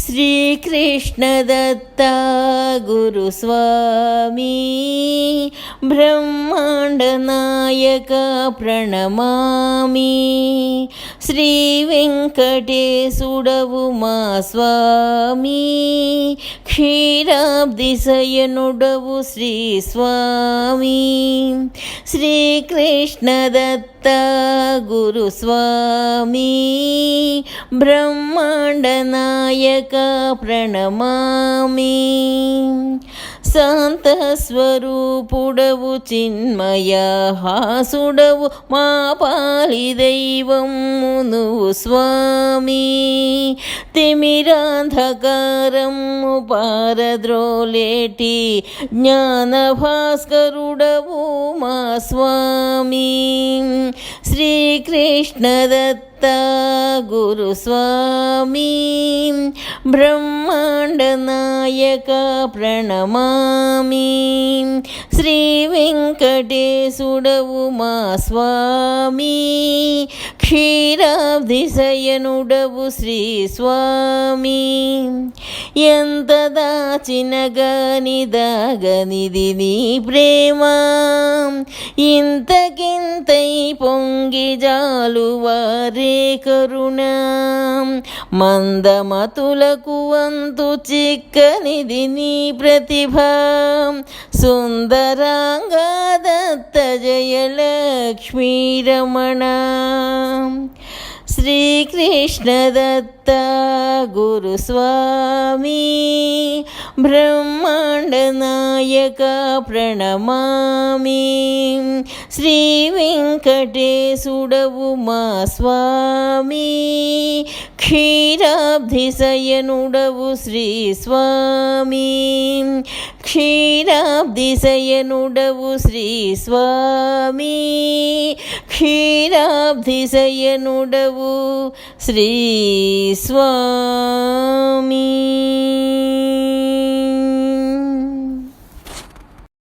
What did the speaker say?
श्रीकृष्णदत्ता गुरुस्वामी ब्रह्माण्डनायक प्रणमामि श्रीवेङ्कटेशुडवु मा स्वामी क्षीराब्दिशयनुडवु श्रीस्वामी श्रीकृष्णदत्ता गुरुस्वामी ब्रह्माण्डनायक प्रणमामि శాంతస్వరూపుడవు చిన్మయ హాసుడవు మా పాలి దైవము నువ్వు స్వామి తిమిరాంధకారము పారద్రోలేటి జ్ఞాన భాస్కరుడవు మా స్వామి. శ్రీకృష్ణదత్త గురుస్వామి బ్రహ్మాండనాయక ప్రణమామి. శ్రీ వెంకటేశుడవు మా స్వామి. క్షీరాబ్దిశయనుడవు శ్రీ స్వామి ఎంత దాచిన గాని దాగనిది నీ ప్రేమ. ఇంతకింతై పొంగి జాలు వారే కరుణ. మందమతులకు అంతు చిక్కనిది నీ ప్రతిభ. సుందరాంగా దత్త జయలక్ష్మీ రమణ శ్రీకృష్ణదత్త గురుస్వామి బ్రహ్మాండనాయక ప్రణమామి శ్రీ వెంకటేశుడవు మా స్వామి క్షీరాబ్దిశయనుడవు శ్రీ స్వామి క్షీరాబ్దిశయనుడవు శ్రీ స్వామి శ్రీ స్వామి